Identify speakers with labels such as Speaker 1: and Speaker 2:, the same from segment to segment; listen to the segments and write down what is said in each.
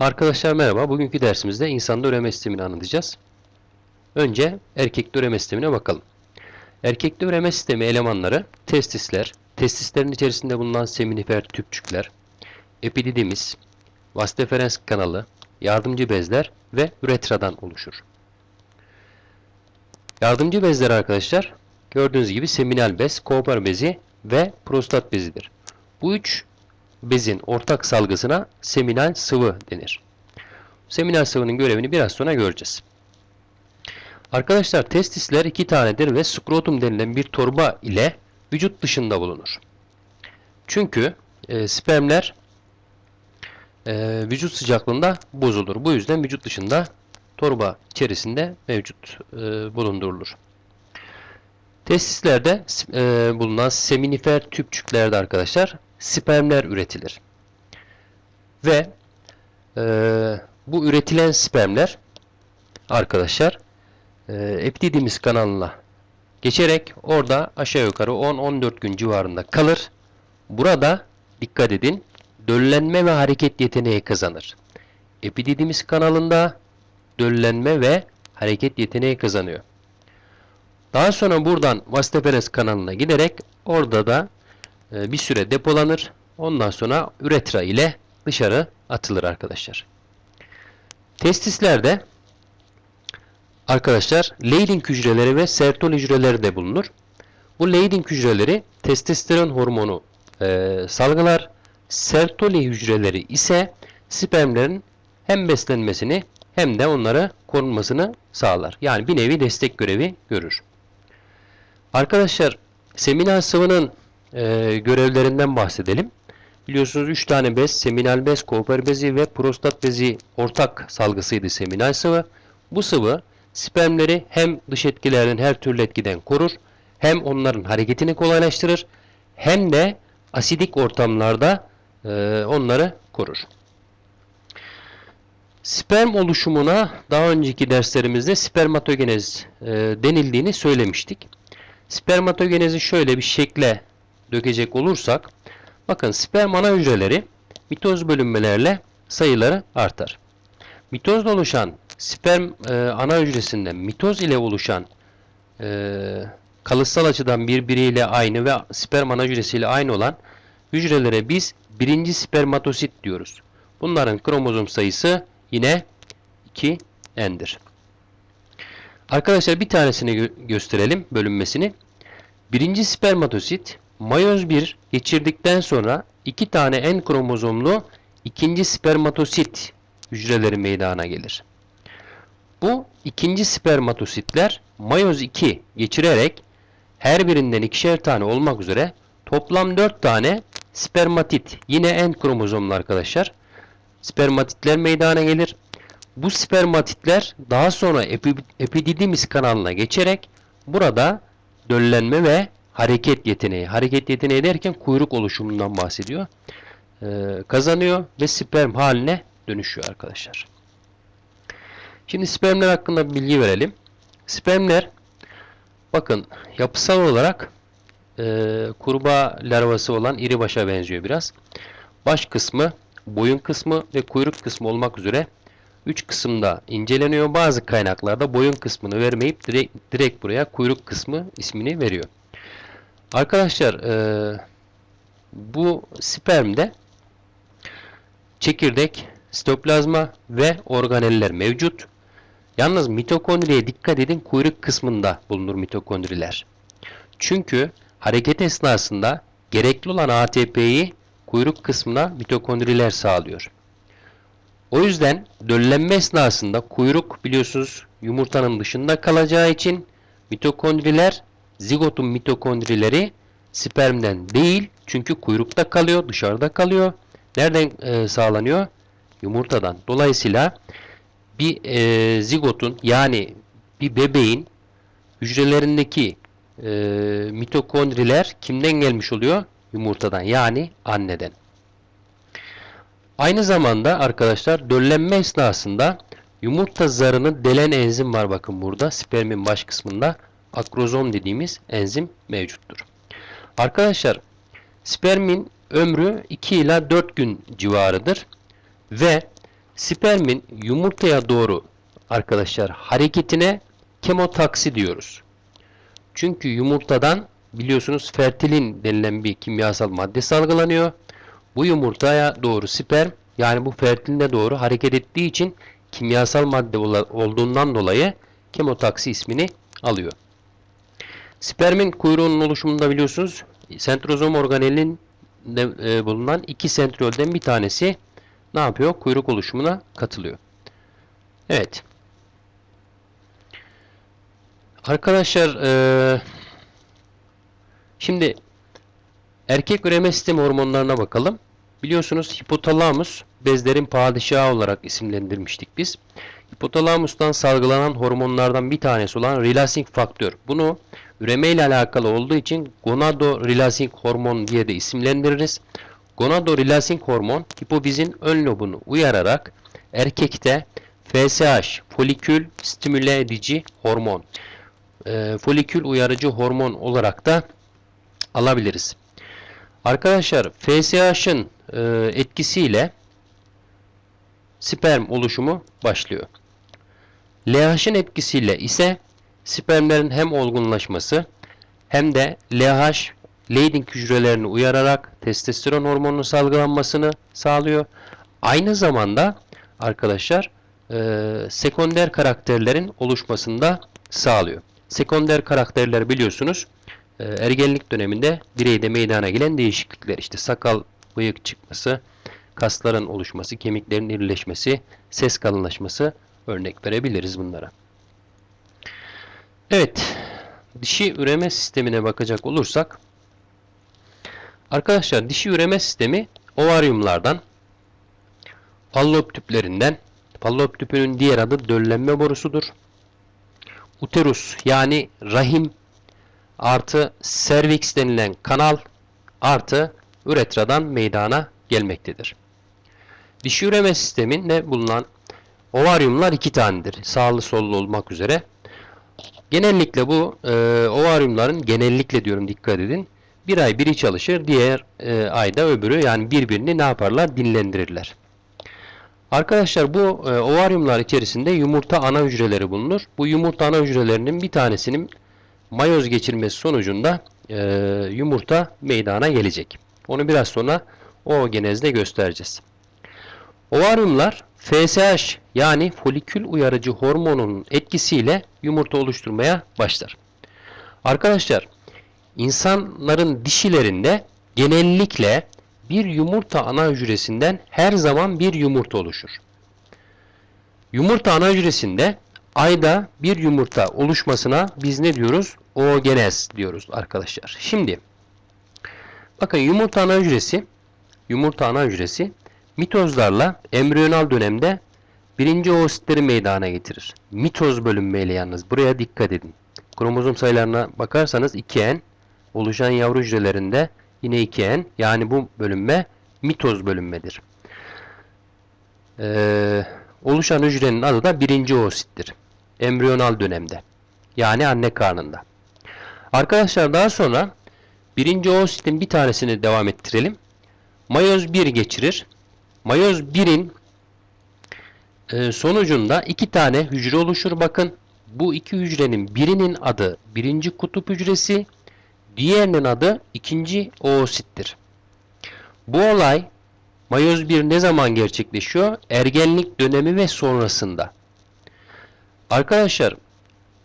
Speaker 1: Arkadaşlar merhaba. Bugünkü dersimizde insanda üreme sistemini anlatacağız. Önce erkekte üreme sistemine bakalım. Erkekte üreme sistemi elemanları testisler, testislerin içerisinde bulunan seminifer tüpçükler, epididimis, vas deferens kanalı, yardımcı bezler ve üretradan oluşur. Yardımcı bezler arkadaşlar gördüğünüz gibi seminal bez, Cooper bezi ve prostat bezidir. Bu üç bezin ortak salgısına seminal sıvı denir. Seminal sıvının görevini biraz sonra göreceğiz. Arkadaşlar testisler iki tanedir ve skrotum denilen bir torba ile vücut dışında bulunur. Çünkü e, spermler e, vücut sıcaklığında bozulur. Bu yüzden vücut dışında torba içerisinde mevcut e, bulundurulur. Testislerde e, bulunan seminifer tüpçüklerde arkadaşlar spermler üretilir. Ve e, bu üretilen spermler arkadaşlar e, epididimis kanalına geçerek orada aşağı yukarı 10-14 gün civarında kalır. Burada dikkat edin döllenme ve hareket yeteneği kazanır. Epididimis kanalında döllenme ve hareket yeteneği kazanıyor. Daha sonra buradan Vasteperes kanalına giderek orada da bir süre depolanır. Ondan sonra üretra ile dışarı atılır arkadaşlar. Testislerde arkadaşlar Leydig hücreleri ve Sertoli hücreleri de bulunur. Bu Leydig hücreleri testosteron hormonu e, salgılar. Sertoli hücreleri ise spermlerin hem beslenmesini hem de onları korunmasını sağlar. Yani bir nevi destek görevi görür. Arkadaşlar seminal sıvının e, görevlerinden bahsedelim. Biliyorsunuz 3 tane bez, seminal bez, Cooper bezi ve prostat bezi ortak salgısıydı seminal sıvı. Bu sıvı spermleri hem dış etkilerden her türlü etkiden korur, hem onların hareketini kolaylaştırır, hem de asidik ortamlarda e, onları korur. Sperm oluşumuna daha önceki derslerimizde spermatogenez e, denildiğini söylemiştik. Spermatogenezi şöyle bir şekle dökecek olursak, bakın sperm ana hücreleri mitoz bölünmelerle sayıları artar. Mitozla oluşan sperm e, ana hücresinde mitoz ile oluşan e, kalıtsal açıdan birbiriyle aynı ve sperm ana hücresiyle aynı olan hücrelere biz birinci spermatosit diyoruz. Bunların kromozom sayısı yine 2n'dir. Arkadaşlar bir tanesini gö gösterelim bölünmesini. Birinci spermatosit mayoz 1 geçirdikten sonra iki tane en kromozomlu ikinci spermatosit hücreleri meydana gelir. Bu ikinci spermatositler mayoz 2 geçirerek her birinden ikişer tane olmak üzere toplam 4 tane spermatit yine en kromozomlu arkadaşlar spermatitler meydana gelir. Bu spermatitler daha sonra epi, epididimis kanalına geçerek burada döllenme ve hareket yeteneği. Hareket yeteneği derken kuyruk oluşumundan bahsediyor. Ee, kazanıyor ve sperm haline dönüşüyor arkadaşlar. Şimdi spermler hakkında bilgi verelim. Spermler bakın yapısal olarak e, kurbağa larvası olan iri başa benziyor biraz. Baş kısmı, boyun kısmı ve kuyruk kısmı olmak üzere 3 kısımda inceleniyor. Bazı kaynaklarda boyun kısmını vermeyip direkt, direkt buraya kuyruk kısmı ismini veriyor. Arkadaşlar e, bu spermde çekirdek, sitoplazma ve organeller mevcut. Yalnız mitokondriye dikkat edin kuyruk kısmında bulunur mitokondriler. Çünkü hareket esnasında gerekli olan ATP'yi kuyruk kısmına mitokondriler sağlıyor. O yüzden döllenme esnasında kuyruk biliyorsunuz yumurtanın dışında kalacağı için mitokondriler zigotun mitokondrileri spermden değil çünkü kuyrukta kalıyor, dışarıda kalıyor. Nereden e, sağlanıyor? Yumurtadan. Dolayısıyla bir e, zigotun yani bir bebeğin hücrelerindeki e, mitokondriler kimden gelmiş oluyor? Yumurtadan yani anneden. Aynı zamanda arkadaşlar döllenme esnasında yumurta zarını delen enzim var bakın burada spermin baş kısmında akrozom dediğimiz enzim mevcuttur. Arkadaşlar spermin ömrü 2 ila 4 gün civarıdır ve Spermin yumurtaya doğru arkadaşlar hareketine kemotaksi diyoruz. Çünkü yumurtadan biliyorsunuz fertilin denilen bir kimyasal madde salgılanıyor. Bu yumurtaya doğru sperm yani bu fertiline doğru hareket ettiği için kimyasal madde olduğundan dolayı kemotaksi ismini alıyor. Spermin kuyruğunun oluşumunda biliyorsunuz sentrozom organelinin e, bulunan iki sentriolden bir tanesi ne yapıyor? Kuyruk oluşumuna katılıyor. Evet. Arkadaşlar e, şimdi erkek üreme sistemi hormonlarına bakalım. Biliyorsunuz hipotalamus bezlerin padişahı olarak isimlendirmiştik biz. Hipotalamustan salgılanan hormonlardan bir tanesi olan relaxing faktör. Bunu üreme ile alakalı olduğu için gonadorelaxing hormon diye de isimlendiririz. Gonadorelaxing hormon hipofizin ön lobunu uyararak erkekte FSH folikül stimüle edici hormon e, folikül uyarıcı hormon olarak da alabiliriz. Arkadaşlar FSH'ın e, etkisiyle sperm oluşumu başlıyor. LH'ın etkisiyle ise spermlerin hem olgunlaşması hem de LH Leydig hücrelerini uyararak testosteron hormonunun salgılanmasını sağlıyor. Aynı zamanda arkadaşlar e, sekonder karakterlerin oluşmasını da sağlıyor. Sekonder karakterler biliyorsunuz e, ergenlik döneminde bireyde meydana gelen değişiklikler işte sakal, bıyık çıkması, kasların oluşması, kemiklerin irileşmesi, ses kalınlaşması örnek verebiliriz bunlara. Evet, dişi üreme sistemine bakacak olursak arkadaşlar dişi üreme sistemi ovaryumlardan, fallop tüplerinden, fallop tüpünün diğer adı döllenme borusudur. Uterus yani rahim artı cervix denilen kanal artı üretradan meydana gelmektedir. Dişi üreme sisteminde bulunan ovaryumlar iki tanedir. Sağlı sollu olmak üzere. Genellikle bu e, ovaryumların genellikle diyorum dikkat edin. Bir ay biri çalışır, diğer e, ayda öbürü yani birbirini ne yaparlar? Dinlendirirler. Arkadaşlar bu e, ovaryumlar içerisinde yumurta ana hücreleri bulunur. Bu yumurta ana hücrelerinin bir tanesinin mayoz geçirmesi sonucunda e, yumurta meydana gelecek. Onu biraz sonra o genezde göstereceğiz. Ovaryumlar FSH yani folikül uyarıcı hormonunun etkisiyle yumurta oluşturmaya başlar. Arkadaşlar insanların dişilerinde genellikle bir yumurta ana hücresinden her zaman bir yumurta oluşur. Yumurta ana hücresinde ayda bir yumurta oluşmasına biz ne diyoruz? Oogenez diyoruz arkadaşlar. Şimdi bakın yumurta ana hücresi yumurta ana hücresi mitozlarla embriyonal dönemde birinci oositleri meydana getirir. Mitoz bölünmeyle yalnız. Buraya dikkat edin. Kromozom sayılarına bakarsanız 2N oluşan yavru hücrelerinde yine 2N yani bu bölünme mitoz bölünmedir. Ee, oluşan hücrenin adı da birinci oosittir. Embriyonal dönemde. Yani anne karnında. Arkadaşlar daha sonra birinci oositin bir tanesini devam ettirelim. Mayoz 1 geçirir. Mayoz 1'in e, sonucunda iki tane hücre oluşur. Bakın bu iki hücrenin birinin adı birinci kutup hücresi, diğerinin adı ikinci oosittir. Bu olay mayoz 1 ne zaman gerçekleşiyor? Ergenlik dönemi ve sonrasında. Arkadaşlar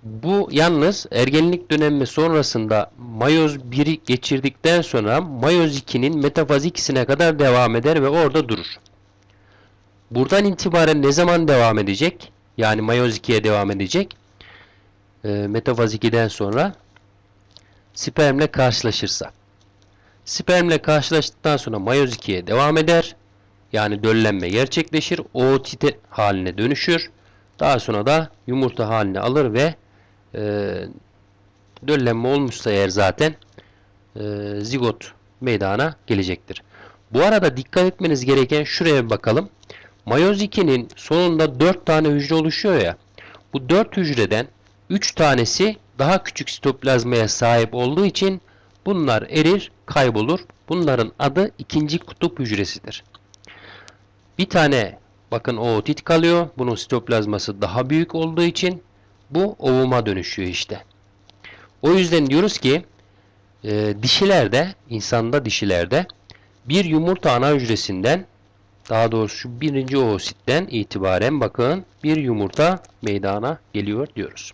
Speaker 1: bu yalnız ergenlik dönemi sonrasında mayoz 1'i geçirdikten sonra mayoz 2'nin metafaz 2'sine kadar devam eder ve orada durur. Buradan itibaren ne zaman devam edecek? Yani mayoz 2'ye devam edecek. E, metafaz 2'den sonra spermle karşılaşırsa. Spermle karşılaştıktan sonra mayoz 2'ye devam eder. Yani döllenme gerçekleşir. Ootit haline dönüşür. Daha sonra da yumurta haline alır ve e, döllenme olmuşsa eğer zaten e, zigot meydana gelecektir. Bu arada dikkat etmeniz gereken şuraya bir bakalım. Mayoz 2'nin sonunda 4 tane hücre oluşuyor ya. Bu 4 hücreden 3 tanesi daha küçük sitoplazmaya sahip olduğu için bunlar erir, kaybolur. Bunların adı ikinci kutup hücresidir. Bir tane bakın ootit kalıyor. Bunun sitoplazması daha büyük olduğu için bu ovuma dönüşüyor işte. O yüzden diyoruz ki e, dişilerde, insanda dişilerde bir yumurta ana hücresinden daha doğrusu şu birinci oositten itibaren bakın bir yumurta meydana geliyor diyoruz.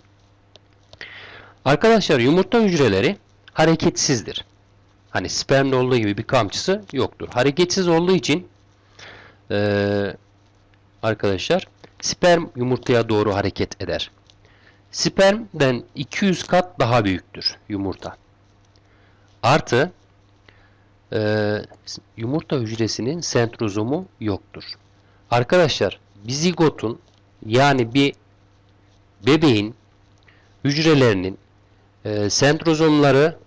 Speaker 1: Arkadaşlar yumurta hücreleri hareketsizdir. Hani spermde olduğu gibi bir kamçısı yoktur. Hareketsiz olduğu için eee, arkadaşlar sperm yumurtaya doğru hareket eder. Spermden 200 kat daha büyüktür yumurta. Artı eee, yumurta hücresinin sentrozomu yoktur. Arkadaşlar bir zigotun yani bir bebeğin hücrelerinin eee sentrozomları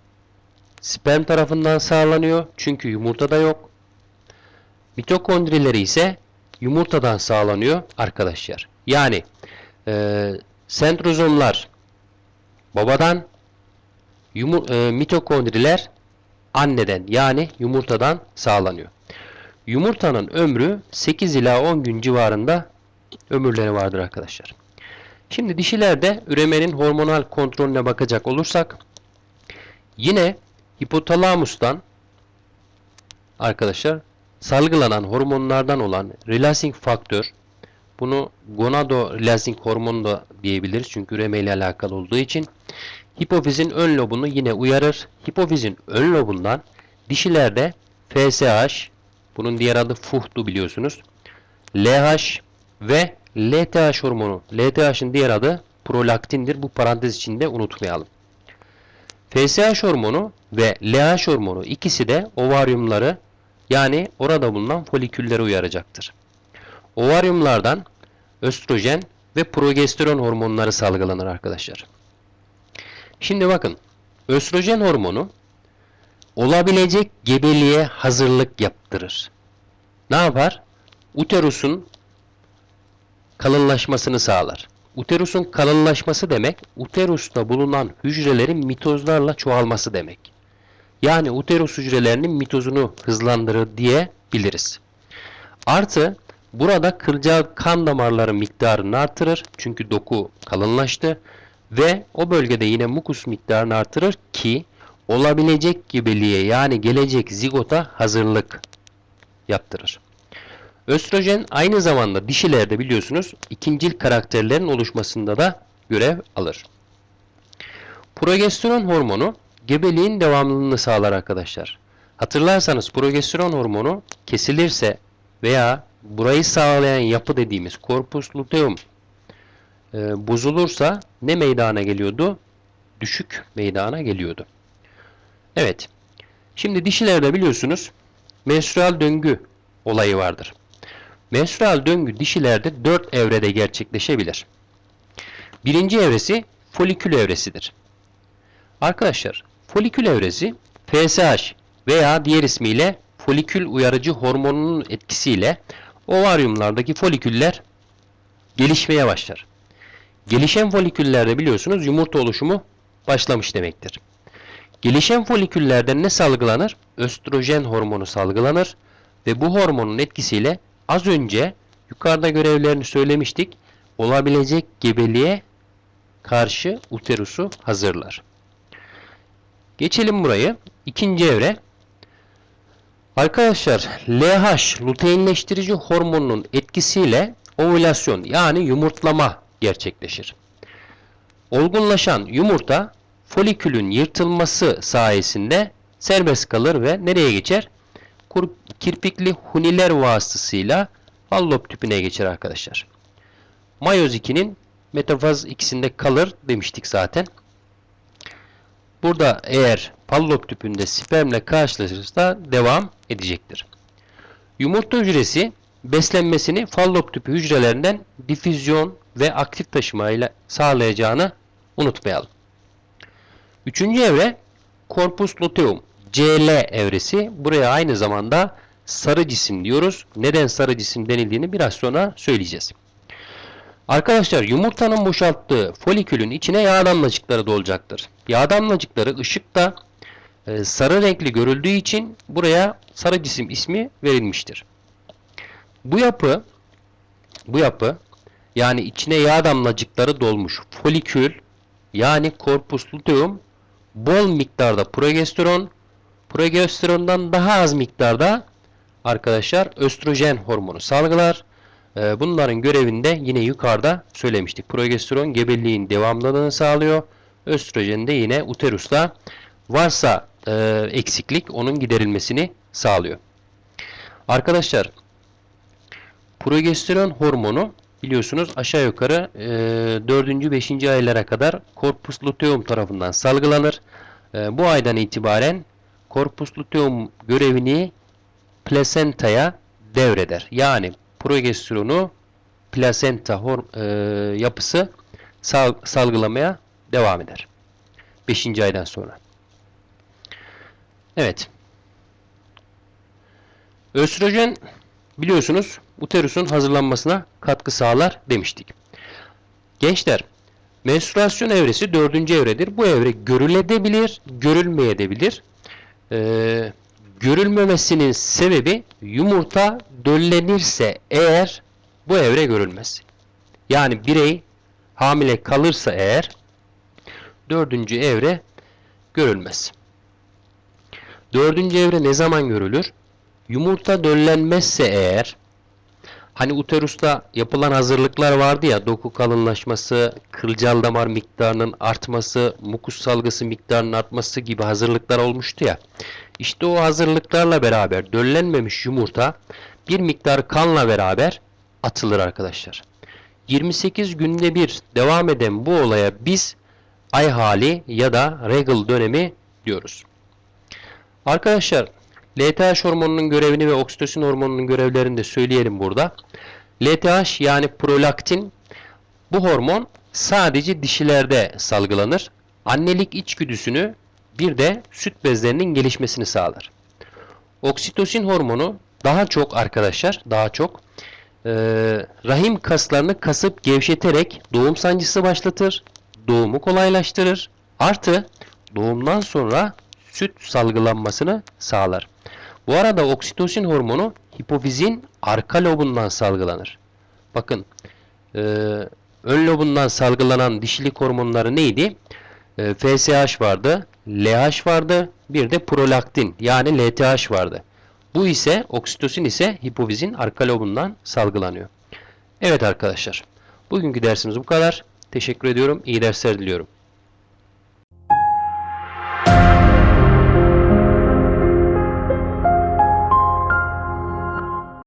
Speaker 1: sperm tarafından sağlanıyor. Çünkü yumurtada yok. Mitokondrileri ise yumurtadan sağlanıyor arkadaşlar. Yani eee sentrozomlar babadan, yumu, eee, mitokondriler anneden yani yumurtadan sağlanıyor. Yumurtanın ömrü 8 ila 10 gün civarında ömürleri vardır arkadaşlar. Şimdi dişilerde üremenin hormonal kontrolüne bakacak olursak yine hipotalamustan arkadaşlar salgılanan hormonlardan olan releasing faktör bunu gonado releasing hormonu da diyebiliriz çünkü üreme ile alakalı olduğu için hipofizin ön lobunu yine uyarır. Hipofizin ön lobundan dişilerde FSH bunun diğer adı FUH'tu biliyorsunuz. LH ve LTH hormonu. LTH'ın diğer adı prolaktindir. Bu parantez içinde unutmayalım. FSH hormonu ve LH hormonu ikisi de ovaryumları yani orada bulunan folikülleri uyaracaktır. Ovaryumlardan östrojen ve progesteron hormonları salgılanır arkadaşlar. Şimdi bakın östrojen hormonu olabilecek gebeliğe hazırlık yaptırır. Ne yapar? Uterusun kalınlaşmasını sağlar. Uterusun kalınlaşması demek, uterusta bulunan hücrelerin mitozlarla çoğalması demek. Yani uterus hücrelerinin mitozunu hızlandırır diyebiliriz. Artı burada kılcal kan damarları miktarını artırır. Çünkü doku kalınlaştı. Ve o bölgede yine mukus miktarını artırır ki olabilecek gebeliğe yani gelecek zigota hazırlık yaptırır. Östrojen aynı zamanda dişilerde biliyorsunuz ikincil karakterlerin oluşmasında da görev alır. Progesteron hormonu gebeliğin devamlılığını sağlar arkadaşlar. Hatırlarsanız progesteron hormonu kesilirse veya burayı sağlayan yapı dediğimiz corpus luteum e, bozulursa ne meydana geliyordu? Düşük meydana geliyordu. Evet. Şimdi dişilerde biliyorsunuz menstrual döngü olayı vardır. Menstrual döngü dişilerde 4 evrede gerçekleşebilir. Birinci evresi folikül evresidir. Arkadaşlar folikül evresi FSH veya diğer ismiyle folikül uyarıcı hormonunun etkisiyle ovaryumlardaki foliküller gelişmeye başlar. Gelişen foliküllerde biliyorsunuz yumurta oluşumu başlamış demektir. Gelişen foliküllerden ne salgılanır? Östrojen hormonu salgılanır ve bu hormonun etkisiyle az önce yukarıda görevlerini söylemiştik. Olabilecek gebeliğe karşı uterusu hazırlar. Geçelim burayı. İkinci evre. Arkadaşlar LH luteinleştirici hormonunun etkisiyle ovülasyon yani yumurtlama gerçekleşir. Olgunlaşan yumurta folikülün yırtılması sayesinde serbest kalır ve nereye geçer? Kur- Kirpikli huniler vasıtasıyla fallop tüpüne geçer arkadaşlar. Mayoz 2'nin metafaz ikisinde kalır demiştik zaten. Burada eğer fallop tüpünde spermle karşılaşırsa devam edecektir. Yumurta hücresi beslenmesini fallop tüpü hücrelerinden difüzyon ve aktif taşımayla sağlayacağını unutmayalım. Üçüncü evre corpus luteum CL evresi. Buraya aynı zamanda sarı cisim diyoruz. Neden sarı cisim denildiğini biraz sonra söyleyeceğiz. Arkadaşlar yumurtanın boşalttığı folikülün içine yağ damlacıkları dolacaktır. Yağ damlacıkları ışıkta e, sarı renkli görüldüğü için buraya sarı cisim ismi verilmiştir. Bu yapı bu yapı yani içine yağ damlacıkları dolmuş folikül yani korpus luteum bol miktarda progesteron, progesterondan daha az miktarda arkadaşlar östrojen hormonu salgılar. Ee, Bunların görevinde yine yukarıda söylemiştik. Progesteron gebeliğin devamlılığını sağlıyor. Östrojen de yine uterusta varsa e, eksiklik onun giderilmesini sağlıyor. Arkadaşlar progesteron hormonu biliyorsunuz aşağı yukarı e, 4. 5. aylara kadar korpus luteum tarafından salgılanır. E, bu aydan itibaren korpus luteum görevini plasentaya devreder. Yani progesteronu plasenta hor- e, yapısı sal- salgılamaya devam eder. 5. aydan sonra. Evet. Östrojen biliyorsunuz uterusun hazırlanmasına katkı sağlar demiştik. Gençler, menstruasyon evresi dördüncü evredir. Bu evre görülebilir, görülmeyebilir. Ee, görülmemesinin sebebi yumurta döllenirse eğer bu evre görülmez. Yani birey hamile kalırsa eğer dördüncü evre görülmez. Dördüncü evre ne zaman görülür? Yumurta döllenmezse eğer hani uterusta yapılan hazırlıklar vardı ya doku kalınlaşması, kılcal damar miktarının artması, mukus salgısı miktarının artması gibi hazırlıklar olmuştu ya. İşte o hazırlıklarla beraber döllenmemiş yumurta bir miktar kanla beraber atılır arkadaşlar. 28 günde bir devam eden bu olaya biz ay hali ya da regal dönemi diyoruz. Arkadaşlar LTH hormonunun görevini ve oksitosin hormonunun görevlerini de söyleyelim burada. LTH yani prolaktin bu hormon sadece dişilerde salgılanır. Annelik içgüdüsünü bir de süt bezlerinin gelişmesini sağlar. Oksitosin hormonu daha çok arkadaşlar daha çok e, rahim kaslarını kasıp gevşeterek doğum sancısı başlatır. Doğumu kolaylaştırır. Artı doğumdan sonra süt salgılanmasını sağlar. Bu arada oksitosin hormonu hipofizin arka lobundan salgılanır. Bakın e, ön lobundan salgılanan dişilik hormonları neydi? E, FSH vardı, LH vardı, bir de prolaktin yani LTH vardı. Bu ise oksitosin ise hipofizin arka lobundan salgılanıyor. Evet arkadaşlar. Bugünkü dersimiz bu kadar. Teşekkür ediyorum. İyi dersler diliyorum.